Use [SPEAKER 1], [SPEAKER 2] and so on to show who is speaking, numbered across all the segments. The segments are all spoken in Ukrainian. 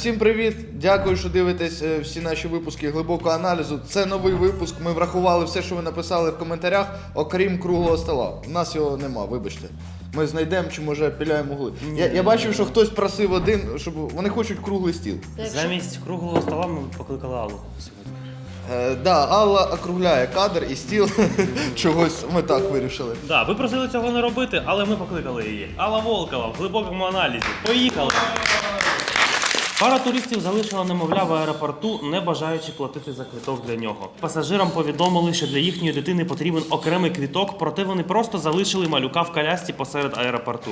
[SPEAKER 1] Всім привіт! Дякую, що дивитесь е, всі наші випуски глибокого аналізу. Це новий випуск. Ми врахували все, що ви написали в коментарях, окрім круглого стола. У нас його нема, вибачте. Ми знайдемо чи може піляємо угли. Я, я бачив, що хтось просив один, щоб вони хочуть круглий стіл.
[SPEAKER 2] Замість круглого стола ми покликали Аллу сьогодні.
[SPEAKER 1] Е, да, Алла округляє кадр і стіл. Чогось ми так вирішили.
[SPEAKER 2] Да, ви просили цього не робити, але ми покликали її. Алла Волкова в глибокому аналізі. Поїхали! Пара туристів залишила немовля в аеропорту, не бажаючи платити за квиток для нього. Пасажирам повідомили, що для їхньої дитини потрібен окремий квіток, проте вони просто залишили малюка в колясці посеред аеропорту.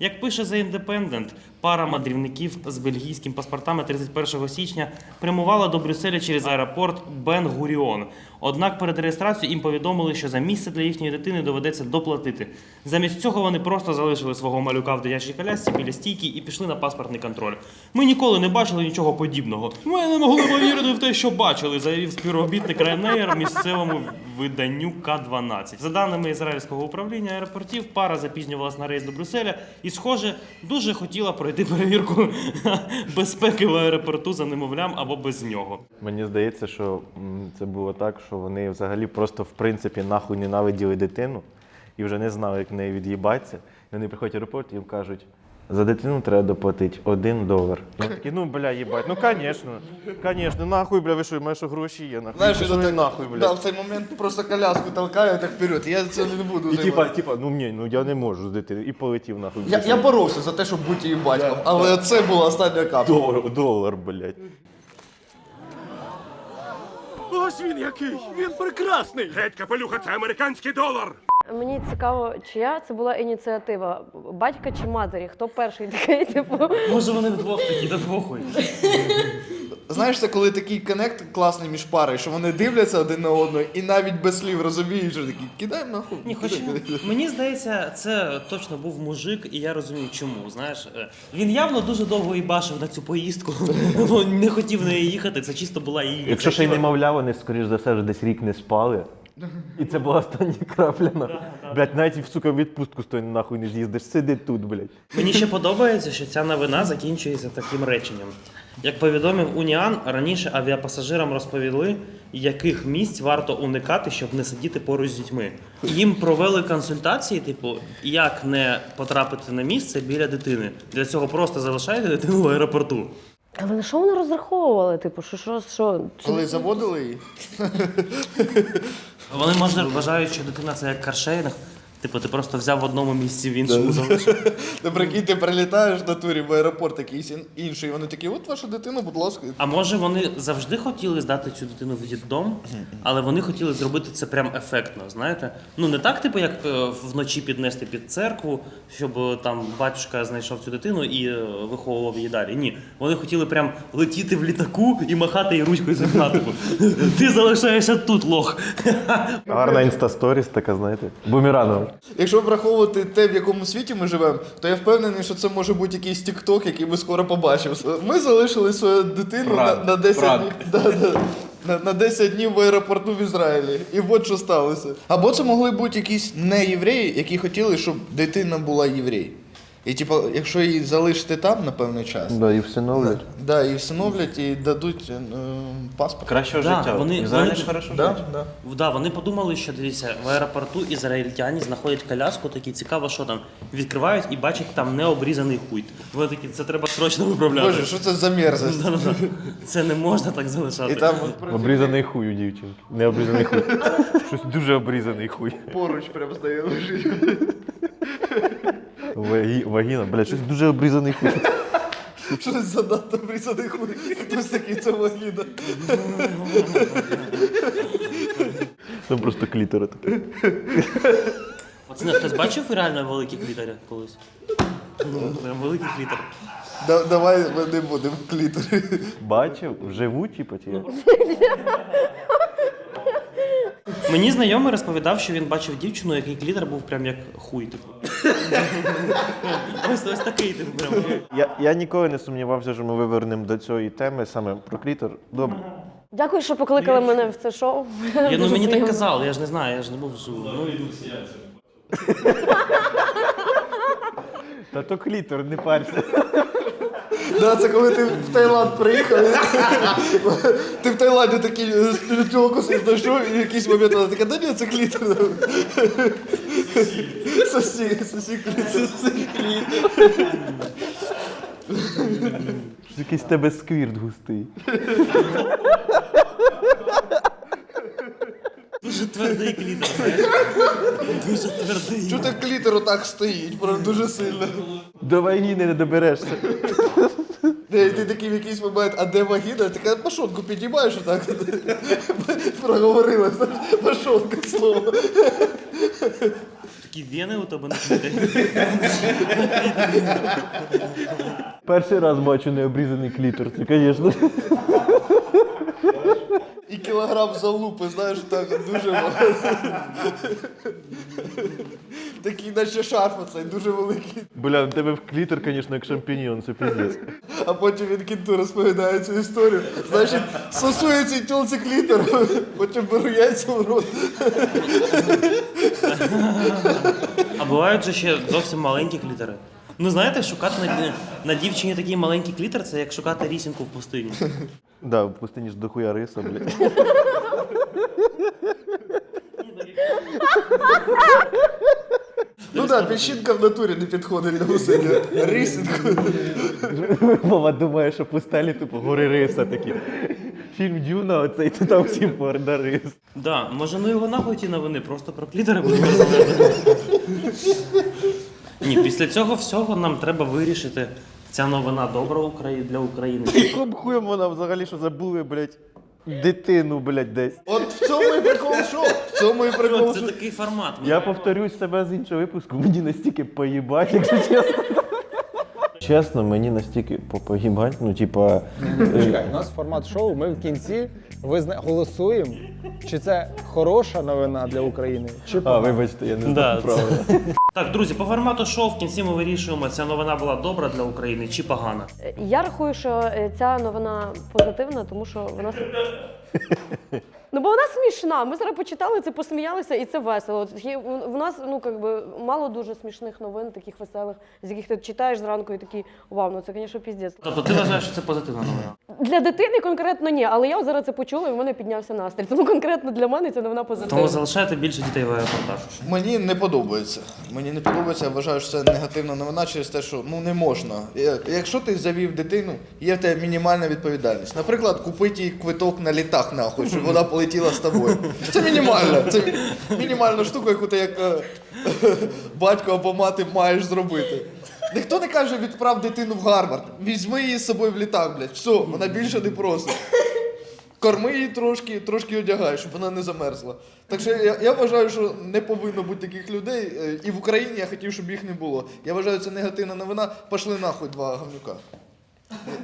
[SPEAKER 2] Як пише The Independent, пара мандрівників з бельгійським паспортами 31 січня прямувала до Брюсселя через аеропорт Бен Гуріон. Однак перед реєстрацією їм повідомили, що за місце для їхньої дитини доведеться доплатити. Замість цього вони просто залишили свого малюка в дитячій колясці біля стійки і пішли на паспортний контроль. Ми ніколи не бачили нічого подібного. Ми не могли повірити в те, що бачили, заявив співробітник Ryanair місцевому виданню К-12. За даними ізраїльського управління аеропортів, пара запізнювалась на рейс до Брюсселя і, схоже, дуже хотіла пройти перевірку безпеки в аеропорту за немовлям або без нього.
[SPEAKER 3] Мені здається, що це було так, що вони взагалі просто в принципі нахуй ненавиділи дитину і вже не знали, як неї від'їбатися. І вони приходять в аеропорт і їм кажуть. За дитину треба доплатити один долар. І такі, ну бля, їбать, ну звісно, звісно, нахуй, бля, ви що, маєш що гроші є, нахуй.
[SPEAKER 1] Знаєш,
[SPEAKER 3] Пішли
[SPEAKER 1] що ти-
[SPEAKER 3] нахуй, бля.
[SPEAKER 1] Да, в цей момент просто коляску толкаю так вперед. Я це не буду
[SPEAKER 3] І типа,
[SPEAKER 1] займатися.
[SPEAKER 3] типа, ну ні, ну я не можу з дитиною. І полетів нахуй.
[SPEAKER 1] Я, я боровся за те, щоб бути її батьком, але це була остання капля.
[SPEAKER 3] долар, долар, блядь.
[SPEAKER 4] Ось він який! Він прекрасний! Геть капелюха, це американський долар!
[SPEAKER 5] Мені цікаво, чия це була ініціатива? Батька чи матері? Хто перший такий, типу?
[SPEAKER 2] Може вони вдвох такі, да похуй.
[SPEAKER 1] Знаєш, це коли такий коннект класний між парою, що вони дивляться один на одного і навіть без слів розуміють, що такі кидаємо нахуй.
[SPEAKER 2] Ні,
[SPEAKER 1] кидай, кидай».
[SPEAKER 2] мені здається, це точно був мужик, і я розумію, чому. Знаєш, Е, він явно дуже довго їбашив на цю поїздку. Не хотів неї їхати. Це чисто була її.
[SPEAKER 3] Якщо ще й немовля, вони, скоріш за все, вже десь рік не спали. І це була остання крапля. нахуй. Блядь, навіть в сука в відпустку стой нахуй не з'їздиш, сиди тут, блядь.
[SPEAKER 2] Мені ще подобається, що ця новина закінчується таким реченням. Як повідомив Уніан, раніше авіапасажирам розповіли, яких місць варто уникати, щоб не сидіти поруч з дітьми. Їм провели консультації, типу, як не потрапити на місце біля дитини. Для цього просто залишайте дитину в аеропорту.
[SPEAKER 5] Але на що вони розраховували? Типу, що, що, що? Чи-
[SPEAKER 1] Коли заводили її,
[SPEAKER 2] Вони може вважають, що дитина це як каршеринг. Типу, ти просто взяв в одному місці, в іншому залишив.
[SPEAKER 1] ти прикинь, ти прилітаєш на турі в аеропорт якийсь інший, і вони такі, от ваша дитина, будь ласка.
[SPEAKER 2] А може вони завжди хотіли здати цю дитину в дітдом, але вони хотіли зробити це прям ефектно, знаєте? Ну не так, типу, як е, вночі піднести під церкву, щоб е, там батюшка знайшов цю дитину і е, виховував її далі. Ні, вони хотіли прям летіти в літаку і махати їй ручкою з вікна, типу, Ти залишаєшся тут, лох.
[SPEAKER 3] Гарна інстасторіс така, знаєте.
[SPEAKER 1] Якщо враховувати те, в якому світі ми живемо, то я впевнений, що це може бути якийсь тік-ток, який ми скоро побачимо. Ми залишили свою дитину на, на 10 днів. Да, да. На, на 10 днів в аеропорту в Ізраїлі. І от що сталося. Або це могли бути якісь не євреї, які хотіли, щоб дитина була єврей. І типу, якщо її залишити там на певний час,
[SPEAKER 3] Да, і всиновлять.
[SPEAKER 1] да, і всиновлять, і дадуть е, паспорт.
[SPEAKER 3] Кращого
[SPEAKER 2] Да,
[SPEAKER 3] життя.
[SPEAKER 2] вони-
[SPEAKER 3] Ізраїль
[SPEAKER 2] вони-
[SPEAKER 3] хорошо
[SPEAKER 1] Да,
[SPEAKER 3] жить.
[SPEAKER 1] да.
[SPEAKER 2] Да, вони подумали, що дивіться, в аеропорту ізраїльтяні знаходять коляску, такі цікаво, що там відкривають і бачать там необрізаний хуй. Вони такі, це треба срочно виправляти.
[SPEAKER 1] Боже, що це за мерзость?
[SPEAKER 2] Да-да-да. Це не можна так залишати.
[SPEAKER 1] І там
[SPEAKER 3] Обрізаний хуй у дівчинки. Не обрізаний хуй. Щось дуже обрізаний хуй.
[SPEAKER 1] поруч прям стає лежить.
[SPEAKER 3] Вагі, вагіна, блядь, щось дуже обрізаний хуй.
[SPEAKER 1] Щось занадто обрізаний хуй. Хтось такий це вагіна.
[SPEAKER 3] Там просто клітера таке.
[SPEAKER 2] Пацани, хтось бачив реально великі клітери колись? Ну, прям великий клітер.
[SPEAKER 1] Да, давай ми не будемо клітери.
[SPEAKER 3] Бачив, вживу, типу, ті.
[SPEAKER 2] Мені знайомий розповідав, що він бачив дівчину, який клітер був прям як хуй, типу. Ось ось такий, типу, прям.
[SPEAKER 3] Я, я ніколи не сумнівався, що ми вивернемо до цієї теми саме про клітер. Добре.
[SPEAKER 5] Дякую, що покликали мене в це шоу.
[SPEAKER 2] Я, ну
[SPEAKER 5] Дуже
[SPEAKER 2] мені так
[SPEAKER 5] приємно.
[SPEAKER 2] казали, я ж не знаю, я ж не був живу. Ну,
[SPEAKER 3] Та то клітер, не парся.
[SPEAKER 1] Да, це коли ти в Таїланд приїхав. Ти в Таїланді такий е, тілку знайшов, і в якийсь момент вона така, да ні, це клітер. Сосі, сосі клітер.
[SPEAKER 3] Якийсь в тебе сквірт густий.
[SPEAKER 2] Дуже твердий клітер. Дуже твердий.
[SPEAKER 1] Чого так клітер отак стоїть, прям дуже сильно.
[SPEAKER 3] До вагіни не доберешся.
[SPEAKER 1] І ти такий в якийсь момент, а де вагіна? Ти така пашотку підіймаєш отак. Проговорила, знаєш, пашотка слово.
[SPEAKER 2] Такі вени у тебе на.
[SPEAKER 3] Перший раз бачу необрізаний клітор, це, звісно.
[SPEAKER 1] І кілограм залупи, знаєш, так дуже багато. Такий наче шарф оцей, дуже великий.
[SPEAKER 3] Бля, в тебе в клітор, звісно, як шампіньйон, це піздець.
[SPEAKER 1] А потім він кінту розповідає цю історію. Значить, сосує цій тілці клітер, потім беру яйця в рот.
[SPEAKER 2] А бувають же ще зовсім маленькі клітери. Ну знаєте, шукати на, на дівчині такий маленький клітер це як шукати рісінку в пустині.
[SPEAKER 3] Да, в пустині ж дохуя риса, блядь.
[SPEAKER 1] Ну так, піщинка в натурі не підходить до усилля. Рисинку.
[SPEAKER 3] Мама думає, що пустелі тупо гори риса такі. Фільм Дюна, оцей то там всі порда рис.
[SPEAKER 2] Да, може ну його нахуй ті новини, просто про клітери будемо розмовляти. Ні, після цього всього нам треба вирішити, ця новина добра для України.
[SPEAKER 3] Яким хуєм вона взагалі що забули, блядь, дитину, блядь, десь.
[SPEAKER 1] От в цьому і прикол шоу. В цьому і прикол
[SPEAKER 2] Це
[SPEAKER 1] шоу.
[SPEAKER 2] такий формат.
[SPEAKER 3] Я повторюсь себе з іншого випуску, мені настільки поїбать, якщо чесно. Чесно, мені настільки попоїбать, ну, типа. е,
[SPEAKER 6] Чекай, у нас формат шоу. Ми в кінці визна... голосуємо, чи це хороша новина для України, чи
[SPEAKER 3] А,
[SPEAKER 6] погана.
[SPEAKER 3] вибачте, я не
[SPEAKER 2] Да,
[SPEAKER 3] знаю правила.
[SPEAKER 2] Так, друзі, по формату шоу в кінці ми вирішуємо, ця новина була добра для України чи погана.
[SPEAKER 5] Я рахую, що е, ця новина позитивна, тому що вона. Ну, бо вона смішна. Ми зараз почитали це, посміялися, і це весело. От є- У у нас ну как би мало дуже смішних новин, таких веселих, з яких ти читаєш зранку і такий вау, ну це, звісно, піздець.
[SPEAKER 2] Тобто ти вважаєш, що це позитивна новина?
[SPEAKER 5] Для дитини конкретно ні, але я от зараз це почула і в мене піднявся настрій. Тому конкретно для мене ця новина позитивна.
[SPEAKER 2] Тому залишайте більше дітей в аеропортах.
[SPEAKER 1] Мені не подобається. Мені не подобається, я вважаю, що це негативна новина через те, що ну не можна. Якщо ти завів дитину, є в тебе мінімальна відповідальність. Наприклад, купити їй квиток на літак, нахуй, щоб вона полетіла з тобою. Це мінімально. Це мінімальна штука, яку ти як е, батько або мати маєш зробити. Ніхто не каже, відправ дитину в Гарвард, візьми її з собою в літак, блядь. Все, вона більше не просить. Корми її трошки, трошки одягай, щоб вона не замерзла. Так що я, я вважаю, що не повинно бути таких людей. е, І в Україні я хотів, щоб їх не було. Я вважаю, це негативна новина. Пошли нахуй два гавнюка.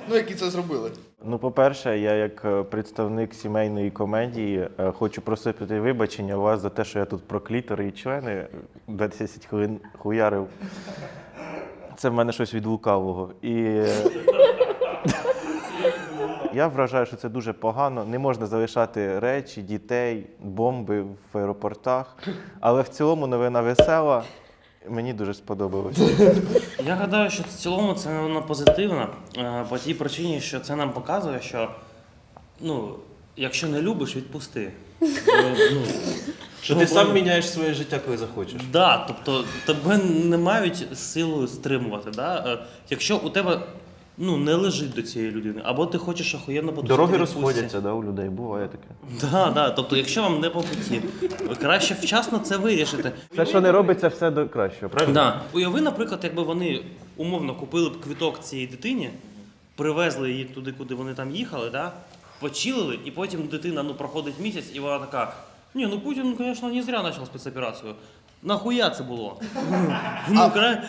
[SPEAKER 1] Ну, які це зробили.
[SPEAKER 3] Ну, по-перше, я як е, представник сімейної комедії е, хочу просити вибачення у вас за те, що я тут про клітори і члени 10 хвилин хуярив. Це в мене щось від лукавого. І е, я вважаю, що це дуже погано. Не можна залишати речі, дітей, бомби в аеропортах. Але в цілому новина весела. Мені дуже сподобалось.
[SPEAKER 2] Я гадаю, що в цілому це новина позитивна, е, по тій причині, що це нам показує, що ну, якщо не любиш, відпусти. Е, ну,
[SPEAKER 7] Що ти сам міняєш своє життя, коли захочеш.
[SPEAKER 2] Да, тобто тебе не мають силою стримувати. Да? Е, Якщо у тебе ну, не лежить до цієї людини, або ти хочеш охуєнно потусити
[SPEAKER 3] Дороги
[SPEAKER 2] відпустці.
[SPEAKER 3] розходяться да, у людей, буває таке.
[SPEAKER 2] Да, да. Тобто, якщо вам не по путі, краще вчасно це вирішити.
[SPEAKER 3] Все, що не робиться, все до кращого, правильно?
[SPEAKER 2] Да. Уяви, наприклад, якби вони умовно купили б квиток цій дитині, привезли її туди, куди вони там їхали, да? почилили, і потім дитина ну, проходить місяць, і вона така: ні, ну Путін, звісно, не зря почав спецоперацію. Нахуя це було? Ну, кра...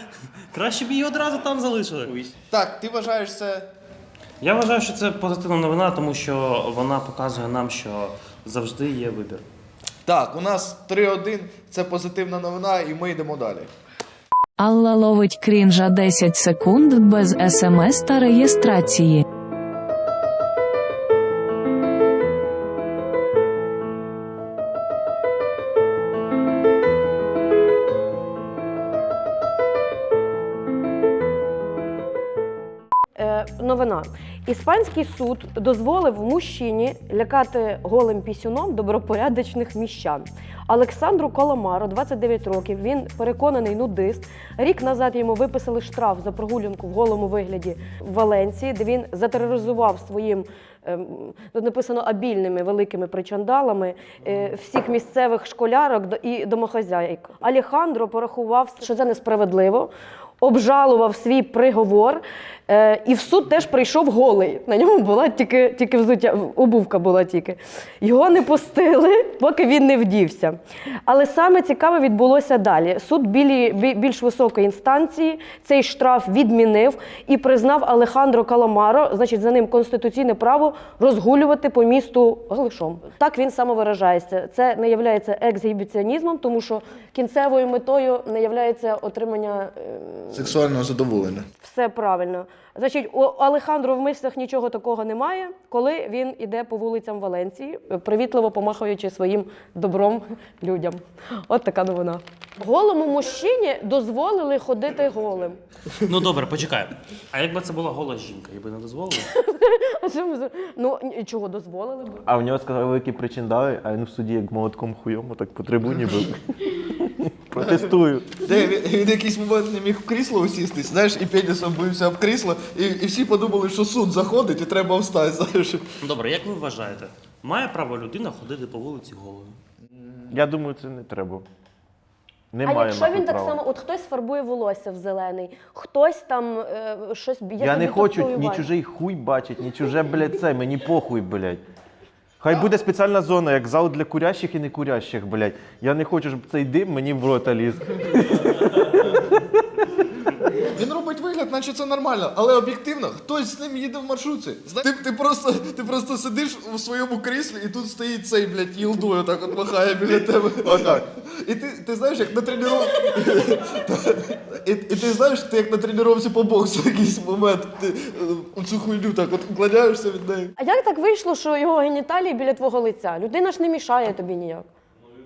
[SPEAKER 2] Краще б її одразу там залишили.
[SPEAKER 1] Так, ти вважаєш це.
[SPEAKER 2] Я вважаю, що це позитивна новина, тому що вона показує нам, що завжди є вибір.
[SPEAKER 1] Так, у нас 3-1, це позитивна новина, і ми йдемо далі.
[SPEAKER 8] Алла ловить крінжа 10 секунд без смс та реєстрації.
[SPEAKER 5] Е. Іспанський суд дозволив мужчині лякати голим пісюном добропорядочних міщан. Олександру Коломаро, 29 років. Він переконаний нудист. Рік назад йому виписали штраф за прогулянку в голому вигляді в Валенції, де він затероризував своїм. ем, Тут написано обільними великими причандалами е, всіх місцевих школярок і домохозяйок. Алехандро порахував, що це несправедливо, обжалував свій приговор, е, і в суд теж прийшов голий. На ньому була тільки, тільки взуття, обувка була тільки. Його не пустили, поки він не вдівся. Але саме цікаве відбулося далі. Суд білі, більш високої інстанції цей штраф відмінив і признав Алехандро Каламаро, значить, за ним конституційне право розгулювати по місту голишом. Так він самовиражається. Це не є ексгібіціонізмом, тому що кінцевою метою не є отримання е,
[SPEAKER 1] Сексуального задоволення.
[SPEAKER 5] все правильно. Значить, у Алехандро в мислях нічого такого немає, коли він іде по вулицям Валенції, привітливо помахуючи своїм добром людям. От така новина. Голому мужчині дозволили ходити голим.
[SPEAKER 2] Ну добре, почекай. А якби це була гола жінка, їй би не дозволили?
[SPEAKER 5] А що за- Ну чого дозволили би?
[SPEAKER 3] А в нього сказали великі причиндали, а він в суді як молотком хуйом, отак по трибуні був. Протестую.
[SPEAKER 1] Де він, він якийсь момент не міг в крісло усістись, знаєш, і пенісом бився об крісло, і, і всі подумали, що суд заходить і треба встати, знаєш.
[SPEAKER 2] Добре, як ви вважаєте, має право людина ходити по вулиці голою?
[SPEAKER 3] Я думаю, це не треба.
[SPEAKER 5] А
[SPEAKER 3] Немає
[SPEAKER 5] якщо
[SPEAKER 3] нахуй
[SPEAKER 5] він так
[SPEAKER 3] права.
[SPEAKER 5] само, от хтось фарбує волосся в зелений, хтось там е, щось б'є.
[SPEAKER 3] Я
[SPEAKER 5] собі
[SPEAKER 3] не хочу ні
[SPEAKER 5] татуювання.
[SPEAKER 3] чужий хуй бачить, ні чуже, блядь, це, мені похуй, блядь. Хай буде спеціальна зона, як зал для курящих і некурящих, блядь. Я не хочу, щоб цей дим мені в рота ліз.
[SPEAKER 1] Вигляд, наче це нормально, але об'єктивно, хтось з ним їде в маршрутці. Зна- Ти, ти, просто, ти просто сидиш у своєму кріслі, і тут стоїть цей, блядь, їлдою, так от махає біля тебе. Отак. І ти, ти знаєш, як на тренуванні. І, і ти знаєш, ти як на тренуванні по боксу в якийсь момент. Ти е, у цю хуйню так от уклоняєшся від неї.
[SPEAKER 5] А як так вийшло, що його геніталії біля твого лиця? Людина ж не мішає тобі ніяк.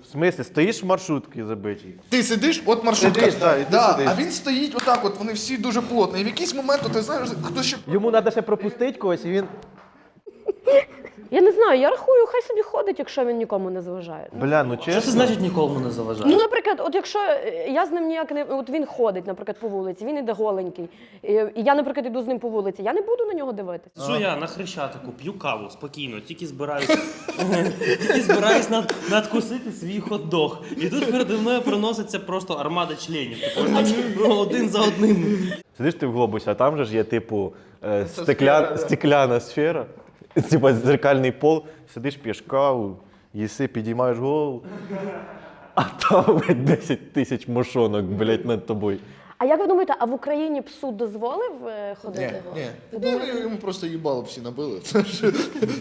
[SPEAKER 3] В смислі, стоїш в маршрутці забитій.
[SPEAKER 1] Ти сидиш, от маршрутка.
[SPEAKER 3] Сидиш, да, і ти
[SPEAKER 1] да,
[SPEAKER 3] сидиш.
[SPEAKER 1] а він стоїть отак, от вони всі дуже плотно. І в якийсь момент, от, ти знаєш, хто ще.
[SPEAKER 3] Йому треба ще пропустити когось, і він.
[SPEAKER 5] Я не знаю, я рахую, хай собі ходить, якщо він нікому не заважає.
[SPEAKER 3] Бля, ну
[SPEAKER 2] Що це
[SPEAKER 3] чесно.
[SPEAKER 2] значить нікому не заважає?
[SPEAKER 5] Ну, наприклад, от якщо е, я з ним ніяк не от він ходить, наприклад, по вулиці, він іде голенький, і, і я, наприклад, іду з ним по вулиці, я не буду на нього дивитися.
[SPEAKER 2] Що я на хрещатику п'ю каву спокійно, тільки збираюсь, тільки збираюсь над, надкусити свій хот-дог. І тут переді мною проноситься просто армада членів. Типу, один за одним.
[SPEAKER 3] Сидиш ти в глобусі, а там же ж є, типу, е, стекля... стекляна сфера, типу дзеркальний пол, сидиш, п'єш каву, їси, підіймаєш голову. А там блядь, 10 тисяч мошонок, блядь, над тобою.
[SPEAKER 5] А як ви думаєте, а в Україні б суд дозволив е, ходити?
[SPEAKER 1] Ні, ні. Ну, йому просто їбало всі набили.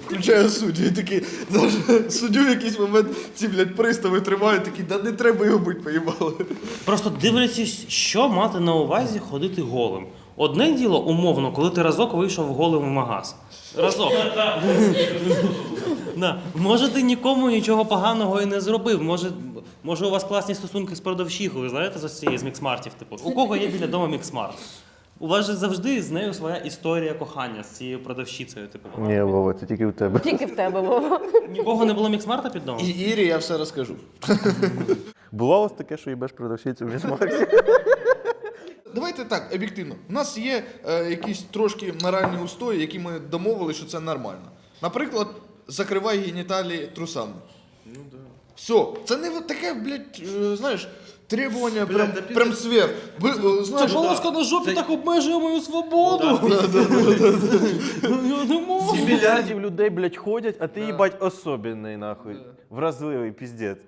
[SPEAKER 1] Включає суддю. І такий, знаєш, суддю в якийсь момент ці, блядь, пристави тримають, такі, да не треба його бить, поїбали.
[SPEAKER 2] Просто дивлячись, що мати на увазі ходити голим. Одне діло, умовно, коли ти разок вийшов голим в магаз. Разок. Да. Може, ти нікому нічого поганого і не зробив. Може, може у вас класні стосунки з продавщихою, знаєте, з ось цієї з міксмартів. Типу, у кого є біля дому міксмарт? У вас же завжди з нею своя історія кохання з цією продавщицею. Типу,
[SPEAKER 3] Ні, Вова, це тільки у тебе.
[SPEAKER 5] Тільки в тебе, Вова.
[SPEAKER 2] нікого не було міксмарта під домом?
[SPEAKER 1] І Ірі я все розкажу.
[SPEAKER 3] Було у вас таке, що їбеш продавщицю в місмарці?
[SPEAKER 1] Так, об'єктивно. У нас є е, якісь трошки моральні устої, які ми домовили, що це нормально. Наприклад, закривай геніталії трусами. Ну да. Все, це не таке, блядь, е, знаєш, требування прям, прям сверх. Ви, е, знаєш,
[SPEAKER 2] полоска на жопі так обмежує мою свободу. Я не можу.
[SPEAKER 3] мільярдів людей, блядь, ходять, а ти, їбать, особенний, нахуй. Вразливий, піздець.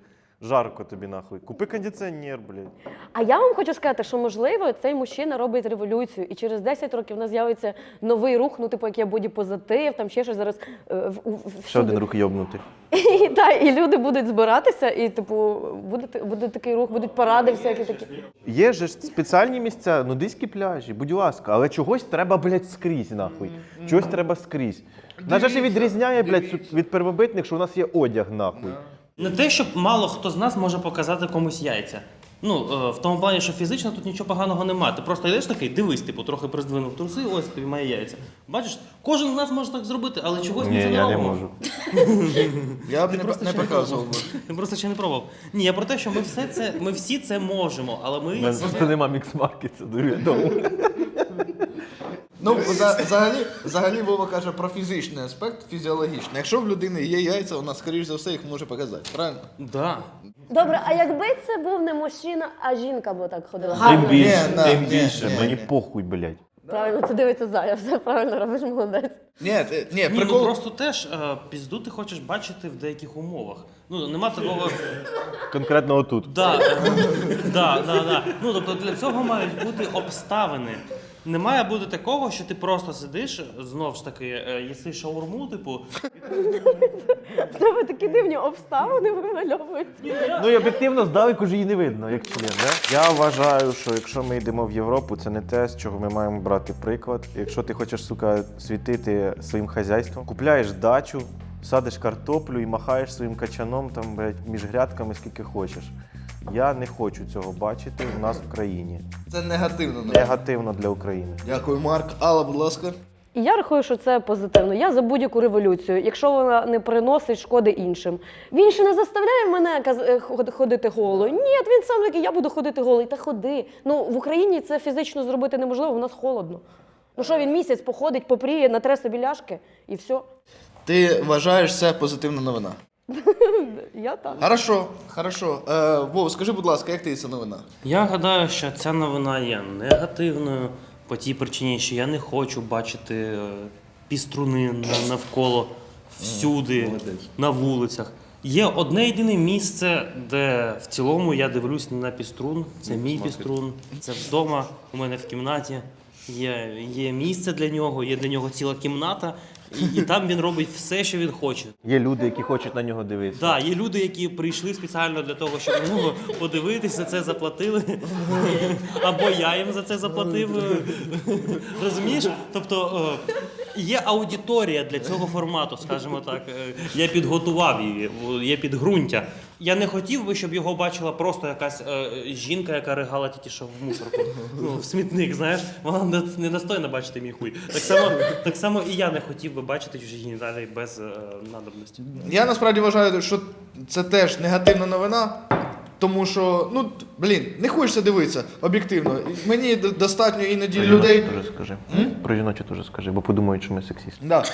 [SPEAKER 3] Жарко тобі, нахуй. Купи кондиціонер, блядь.
[SPEAKER 5] А я вам хочу сказати, що можливо цей мужчина робить революцію, і через 10 років у нас з'явиться новий рух, ну типу як є бодіпозитив, там ще щось зараз е, в, в, в
[SPEAKER 3] Ще один рух йобнутий.
[SPEAKER 5] І, та, і люди будуть збиратися, і типу буде, буде такий рух, будуть паради всякі такі.
[SPEAKER 3] Є же ж спеціальні місця, нудиські пляжі, будь ласка, але чогось треба, блядь, скрізь, нахуй. Чогось треба скрізь. Нас же ж і відрізняє, блядь, від первобитних, що у нас є одяг, нахуй.
[SPEAKER 2] Не те, щоб мало хто з нас може показати комусь яйця. Ну, е, в тому плані, що фізично тут нічого поганого немає. Ти просто йдеш такий, дивись, типу, трохи приздвинув труси, ось тобі має яйця. Бачиш, кожен з нас може так зробити, але чогось
[SPEAKER 3] Ні,
[SPEAKER 2] ми це
[SPEAKER 3] я не
[SPEAKER 2] робимо.
[SPEAKER 3] можу.
[SPEAKER 1] Я б не,
[SPEAKER 2] просто
[SPEAKER 1] не
[SPEAKER 2] ще не
[SPEAKER 1] показував би.
[SPEAKER 2] Ти просто ще не пробував. Ні, я про те, що ми все це, ми всі це можемо, але
[SPEAKER 3] У
[SPEAKER 2] ми.
[SPEAKER 3] мене просто нема мікс-маркет, це дуже відомо.
[SPEAKER 1] Ну, за- взагалі, взагалі Вова каже про фізичний аспект, фізіологічний. Якщо в людини є яйця, вона, скоріш за все, їх може показати. Правильно?
[SPEAKER 2] Да.
[SPEAKER 5] Добре, а якби це був не мужчина, а жінка б так ходила.
[SPEAKER 3] Тим більше,
[SPEAKER 1] Ні,
[SPEAKER 3] тим
[SPEAKER 1] ні,
[SPEAKER 3] більше.
[SPEAKER 1] ні,
[SPEAKER 3] Мені
[SPEAKER 1] ні.
[SPEAKER 3] похуй, блядь.
[SPEAKER 5] Правильно, ти дивиться Зая, все правильно робиш, молодець.
[SPEAKER 1] Ні, ти- ні,
[SPEAKER 2] Ні, ну просто теж е, пізду ти хочеш бачити в деяких умовах. Ну, нема такого.
[SPEAKER 3] Конкретно отут.
[SPEAKER 2] Да, е, да, да, да. Ну, тобто для цього мають бути обставини. Не має бути такого, що ти просто сидиш, знов ж таки, е, їси шаурму, типу.
[SPEAKER 5] В тебе такі дивні обставини вимальовуються.
[SPEAKER 3] Ну і об'єктивно здалеку ж її не видно, як член, да? Я вважаю, що якщо ми йдемо в Європу, це не те, з чого ми маємо брати приклад. Якщо ти хочеш, сука, світити своїм хазяйством, купляєш дачу, садиш картоплю і махаєш своїм качаном там, блядь, між грядками скільки хочеш. Я не хочу цього бачити в нас в країні.
[SPEAKER 1] Це негативно. навіть.
[SPEAKER 3] Негативно для України.
[SPEAKER 1] Дякую, Марк. Алла, будь ласка.
[SPEAKER 5] Я рахую, що це позитивно. Я за будь-яку революцію, якщо вона не приносить шкоди іншим. Він ще не заставляє мене каз- е, ход- ходити голою. Ні, він сам такий, я буду ходити голий. Та ходи. Ну в Україні це фізично зробити неможливо, в нас холодно. Ну що він місяць походить, попріє, натре собі ляшки і все.
[SPEAKER 1] Ти вважаєш це позитивна новина?
[SPEAKER 5] Я так.
[SPEAKER 1] Хорошо, хорошо. Е, Вов, скажи, будь ласка, як ти ця новина?
[SPEAKER 2] Я гадаю, що ця новина є негативною по тій причині, що я не хочу бачити е, піструни на- навколо всюди, на вулицях. Є одне єдине місце, де в цілому я дивлюсь на піструн. Це мій піструн. Це вдома, у мене в кімнаті. Є, є місце для нього, є для нього ціла кімната, і, і там він робить все, що він хоче.
[SPEAKER 3] Є люди, які хочуть на нього дивитися.
[SPEAKER 2] Так, є люди, які прийшли спеціально для того, щоб ну, подивитися, за це заплатили. Або я їм за це заплатив. Розумієш? Тобто е, є аудиторія для цього формату, скажімо так. Е, Я підготував її, є підґрунтя. Я не хотів би, щоб його бачила просто якась е, жінка, яка ригала тільки що в мусорку. Ну, в смітник, знаєш, вона не- достойна бачити мій хуй. Так само, так само і я не хотів би бачити чужі геніталії без е, надобності.
[SPEAKER 1] Я насправді вважаю, що це теж негативна новина. Тому що, ну, блін, не хочеться дивитися об'єктивно. Мені д- достатньо іноді
[SPEAKER 3] Про
[SPEAKER 1] людей.
[SPEAKER 3] жіночі теж скажи. Про жіночі теж скажи, бо подумають, що ми сексісти.
[SPEAKER 1] Да.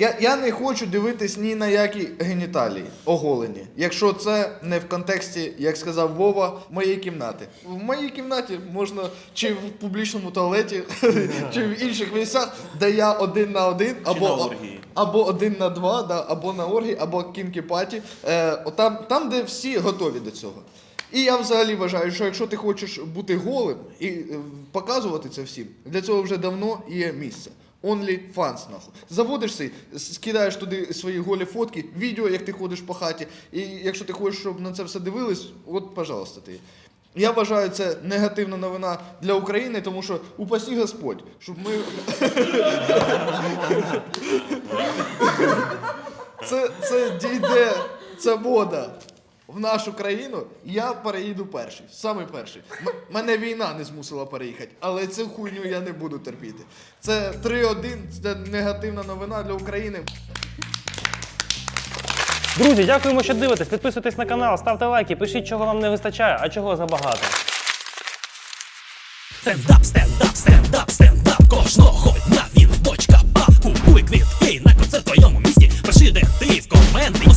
[SPEAKER 1] Я, я не хочу дивитись ні на які геніталії оголені, якщо це не в контексті, як сказав Вова, моєї кімнати. В моїй кімнаті можна чи в публічному туалеті, чи в інших місцях, де я один на один, або,
[SPEAKER 2] на оргії.
[SPEAKER 1] Або один на два, да, або на оргії, або кінкі паті. Е, там, там, де всі готові до цього. І я взагалі вважаю, що якщо ти хочеш бути голим і е, показувати це всім, для цього вже давно є місце. OnlyFans, нахуй. Заводишся, скидаєш туди свої голі фотки, відео, як ти ходиш по хаті. І якщо ти хочеш, щоб на це все дивились, от, пожалуйста, ти. Я вважаю, це негативна новина для України, тому що упасі Господь, щоб ми. це, це дійде, ця мода в нашу країну, я переїду перший, самий перший. М- мене війна не змусила переїхати, але цю хуйню я не буду терпіти. Це 3-1, це негативна новина для України.
[SPEAKER 2] Друзі, дякуємо, що дивитесь. Підписуйтесь на канал, ставте лайки, пишіть, чого вам не вистачає, а чого забагато.
[SPEAKER 4] Стендап, стендап, стендап, стендап,
[SPEAKER 2] кожного дня він дочка бабку, купуй квітки на концерт твоєму місті. Пиши де ти в коменти.